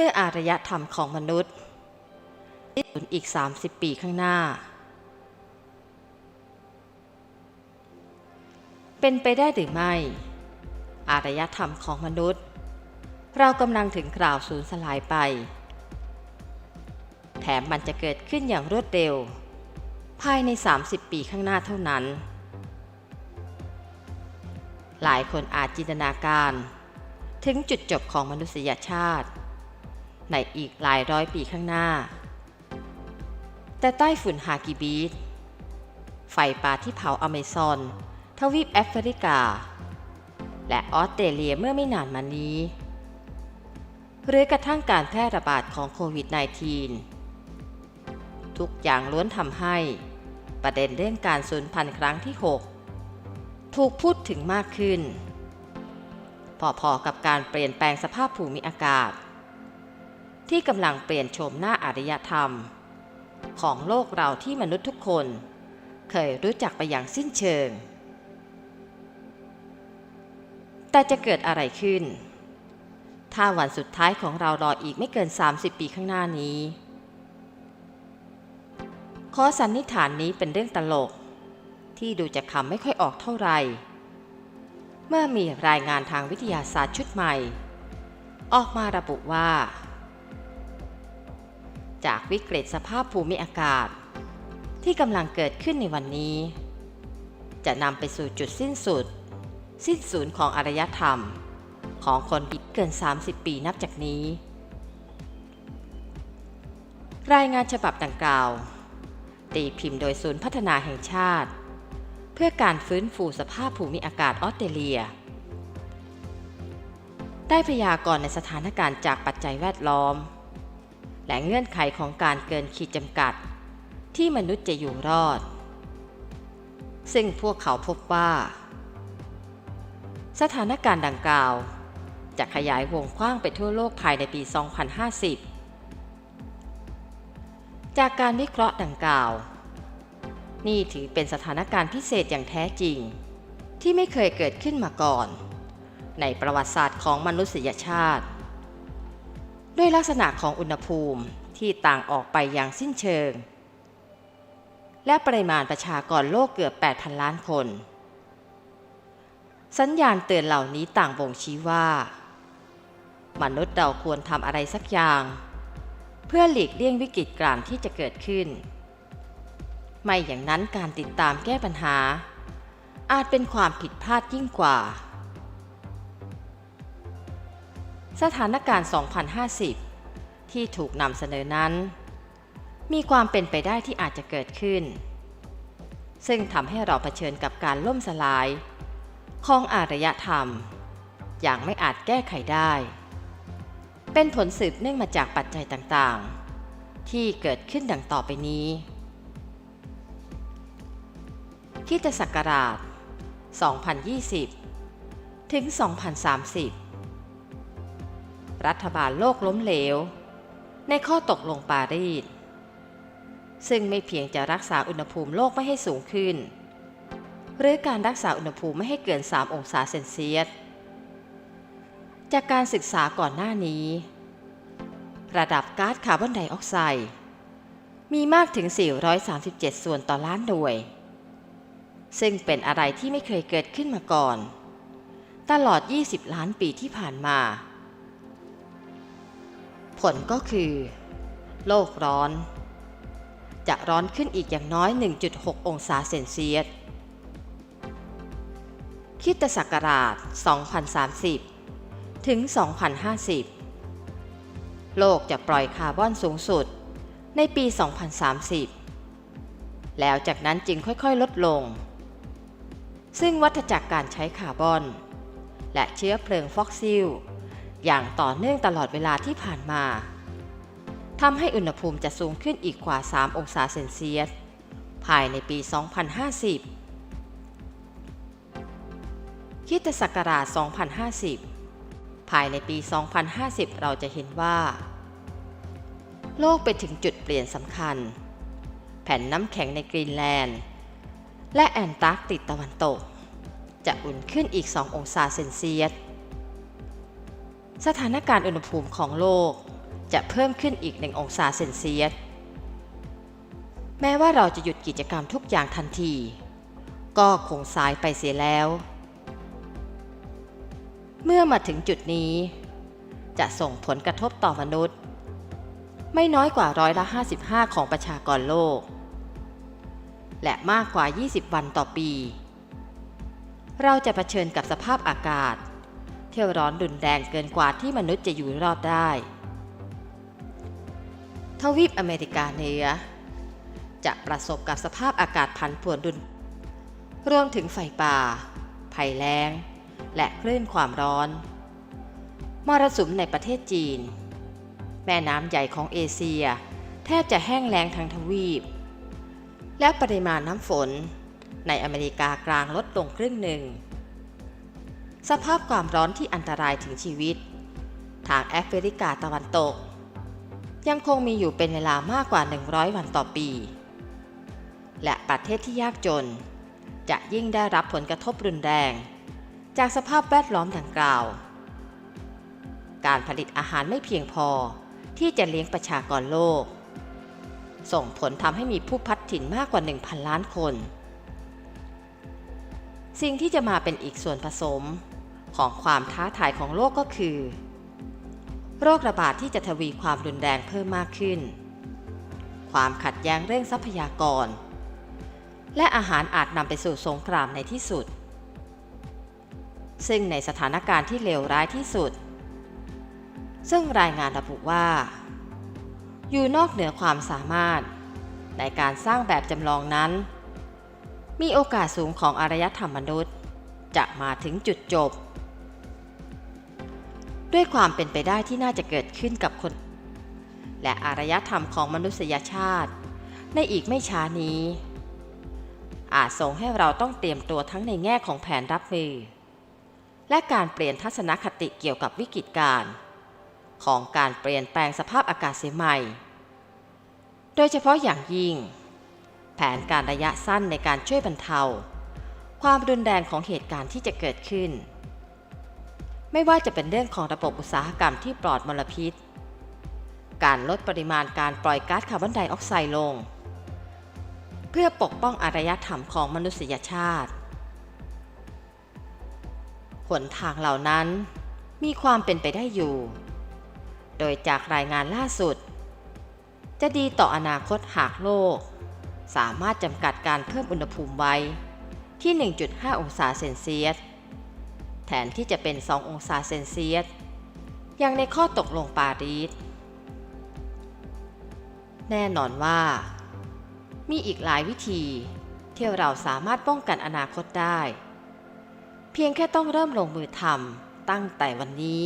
เมื่ออารยธรรมของมนุษย์สูญอีก 30 ปีข้างหน้า เป็นไปได้หรือไม่ อารยธรรมของมนุษย์ เรากำลังถึงกล่าวสูญสลายไป แถมมันจะเกิดขึ้นอย่างรวดเร็ว ภายใน 30 ปีข้างหน้าเท่านั้น หลายคนอาจจินตนาการ ถึงจุดจบของมนุษยชาติ ในอีกหลายร้อยปีข้างหน้า แต่ใต้ฝุ่นฮากิบีสไฟป่าที่เผาอเมซอน ทวีปแอฟริกา และออสเตรเลียเมื่อไม่นานมานี้ หรือกระทั่งการแพร่ระบาดของโควิด -19 ทุกอย่างล้วนทำให้ประเด็นเรื่องการสูญพันธุ์ครั้งที่ 6 ถูกพูดถึงมากขึ้น พอๆกับการเปลี่ยนแปลงสภาพภูมิอากาศ ที่กำลังเปลี่ยนโฉมหน้าอารยธรรม ของโลกเราที่มนุษย์ทุกคน เคยรู้จักไปอย่างสิ้นเชิง แต่จะเกิดอะไรขึ้น ถ้าวันสุดท้ายของเรารออีกไม่เกิน 30 ปีข้างหน้านี้ ข้อสันนิษฐานนี้เป็นเรื่องตลก ที่ดูจะคำไม่ค่อยออกเท่าไหร่เมื่อมีรายงานทางวิทยาศาสตร์ชุดใหม่ ออกมาระบุว่า จากวิกฤตสภาพภูมิอากาศ ที่กำลังเกิดขึ้นในวันนี้ จะนำไปสู่จุดสิ้นสุด สิ้นสูญของอารยธรรม ของคนอีกเกิน 30 ปีนับจากนี้ รายงานฉบับดังกล่าว ตีพิมพ์โดยศูนย์พัฒนาแห่งชาติ เพื่อการฟื้นฟูสภาพภูมิอากาศออสเตรเลียได้พยากรณ์ในสถานการณ์จากปัจจัยแวดล้อม และเงื่อนไขของการเกินขีดจำกัด ที่มนุษย์จะอยู่รอด ซึ่งพวกเขาพบว่า สถานการณ์ดังกล่าว จะขยายวงกว้างไปทั่วโลกภายในปี 2050 จากการวิเคราะห์ดังกล่าว นี่ถือเป็นสถานการณ์พิเศษอย่างแท้จริง ที่ไม่เคยเกิดขึ้นมาก่อน ในประวัติศาสตร์ของมนุษยชาติ ด้วยลักษณะของอุณหภูมิที่ต่างออกไปอย่างสิ้นเชิง และปริมาณประชากรโลกเกือบ 8,000 ล้านคน สัญญาณเตือนเหล่านี้ต่างบ่งชี้ว่า มนุษย์เราควรทำอะไรสักอย่าง เพื่อหลีกเลี่ยงวิกฤตกลางที่จะเกิดขึ้น ไม่อย่างนั้นการติดตามแก้ปัญหา อาจเป็นความผิดพลาดยิ่งกว่า สถานการณ์ 2050 ที่ถูกนำเสนอนั้น มีความเป็นไปได้ที่อาจจะเกิดขึ้น ซึ่งทำให้เราเผชิญกับการล่มสลาย ของอารยธรรม อย่างไม่อาจแก้ไขได้ เป็นผลสืบเนื่องมาจากปัจจัยต่างๆ ที่เกิดขึ้นดังต่อไปนี้คริสตศักราช 2020 ถึง 2030 รัฐบาลโลกล้มเหลว ในข้อตกลงปารีสซึ่งไม่เพียงจะรักษาอุณหภูมิโลกไม่ให้สูงขึ้น หรือการรักษาอุณหภูมิไม่ให้เกิน 3 องศาเซนเซียส จากการศึกษาก่อนหน้านี้ ระดับก๊าซคาร์บอนไดออกไซด์มีมากถึง 437 ส่วนต่อล้านหน่วย ซึ่งเป็นอะไรที่ไม่เคยเกิดขึ้นมาก่อน ตลอด 20 ล้านปีที่ผ่านมา ผลก็คือ โลกร้อน จะร้อนขึ้นอีกอย่างน้อย 1.6 องศาเซนเซียสคิตศักราช 2030 ถึง 2050 โลกจะปล่อยคาร์บอนสูงสุดในปี 2030 แล้วจากนั้นจึงค่อยๆ ลดลง ซึ่งวัฏจักรการใช้คาร์บอน และเชื้อเพลิงฟอกซิล อย่างต่อเนื่องตลอดเวลาที่ผ่านมาทำให้อุณหภูมิจะสูงขึ้นอีกกว่า 3 องศาเซนเซียส ภายในปี 2050คริสตศักราช 2050 ภายในปี 2050 เราจะเห็นว่า โลกไปถึงจุดเปลี่ยนสำคัญ แผ่นน้ำแข็งในกรีนแลนด์ และแอนตาร์กติกตะวันตก จะอุ่นขึ้นอีก 2 องศาเซนเซียส สถานการณ์อุณหภูมิของโลก จะเพิ่มขึ้นอีกหนึ่งองศาเซนเซียส แม้ว่าเราจะหยุดกิจกรรมทุกอย่างทันที ก็คงสายไปเสียแล้ว เมื่อมาถึงจุดนี้ จะส่งผลกระทบต่อมนุษย์ ไม่น้อยกว่าร้อยละ 55 ของประชากรโลก และมากกว่า 20 วันต่อปี เราจะเผชิญกับสภาพอากาศ ที่ร้อนรุนแรงเกินกว่าที่มนุษย์จะอยู่รอดได้ ทวีปอเมริกาเหนือ จะประสบกับสภาพอากาศพันผวนรุนรวมถึงไฟป่า ภัยแล้ง และคลื่นความร้อน มรสุมในประเทศจีน แม่น้ำใหญ่ของเอเชีย แทบจะแห้งแล้งทั้งทวีป และปริมาณน้ำฝนในอเมริกากลางลดลงครึ่งหนึ่ง สภาพความร้อนที่อันตรายถึงชีวิต ทางแอฟริกาตะวันตก ยังคงมีอยู่เป็นเวลามากกว่า 100 วันต่อปี และประเทศที่ยากจน จะยิ่งได้รับผลกระทบรุนแรง จากสภาพแวดล้อมดังกล่าว การผลิตอาหารไม่เพียงพอที่จะเลี้ยงประชากรโลก ส่งผลทำให้มีผู้พัดถิ่นมากกว่า 1,000 ล้านคนสิ่งที่จะมาเป็นอีกส่วนผสม ของความท้าทายของโลกก็คือ โรคระบาดที่จะทวีความรุนแรงเพิ่มมากขึ้น ความขัดแย้งเรื่องทรัพยากร และอาหารอาจนำไปสู่สงครามในที่สุด ซึ่งในสถานการณ์ที่เลวร้ายที่สุด ซึ่งรายงานระบุว่า อยู่นอกเหนือความสามารถในการสร้างแบบจำลองนั้น มีโอกาสสูงของอารยธรรมมนุษย์ จะมาถึงจุดจบ ด้วยความเป็นไปได้ที่น่าจะเกิดขึ้นกับคน และอารยธรรมของมนุษยชาติ ในอีกไม่ช้านี้ อาจส่งให้เราต้องเตรียมตัวทั้งในแง่ของแผนรับมือ และการเปลี่ยนทัศนคติเกี่ยวกับวิกฤตการณ์ของการเปลี่ยนแปลงสภาพอากาศเสียใหม่ โดยเฉพาะอย่างยิ่ง แผนการระยะสั้นในการช่วยบรรเทา ความรุนแรงของเหตุการณ์ที่จะเกิดขึ้น ไม่ว่าจะเป็นเรื่องของระบบอุตสาหกรรมที่ปลอดมลพิษ การลดปริมาณการปล่อยก๊าซคาร์บอนไดออกไซด์ลง เพื่อปกป้องอารยธรรมของมนุษยชาติ หนทางเหล่านั้นมีความเป็นไปได้อยู่ โดยจากรายงานล่าสุด จะดีต่ออนาคตหากโลก สามารถจำกัดการเพิ่มอุณหภูมิไว้ที่ 1.5 องศาเซนเซียส แทนที่จะเป็น 2 องศาเซนเซียส อย่างในข้อตกลงปารีส แน่นอนว่า มีอีกหลายวิธีที่เราสามารถป้องกันอนาคตได้ เพียงแค่ต้องเริ่มลงมือทำตั้งแต่วันนี้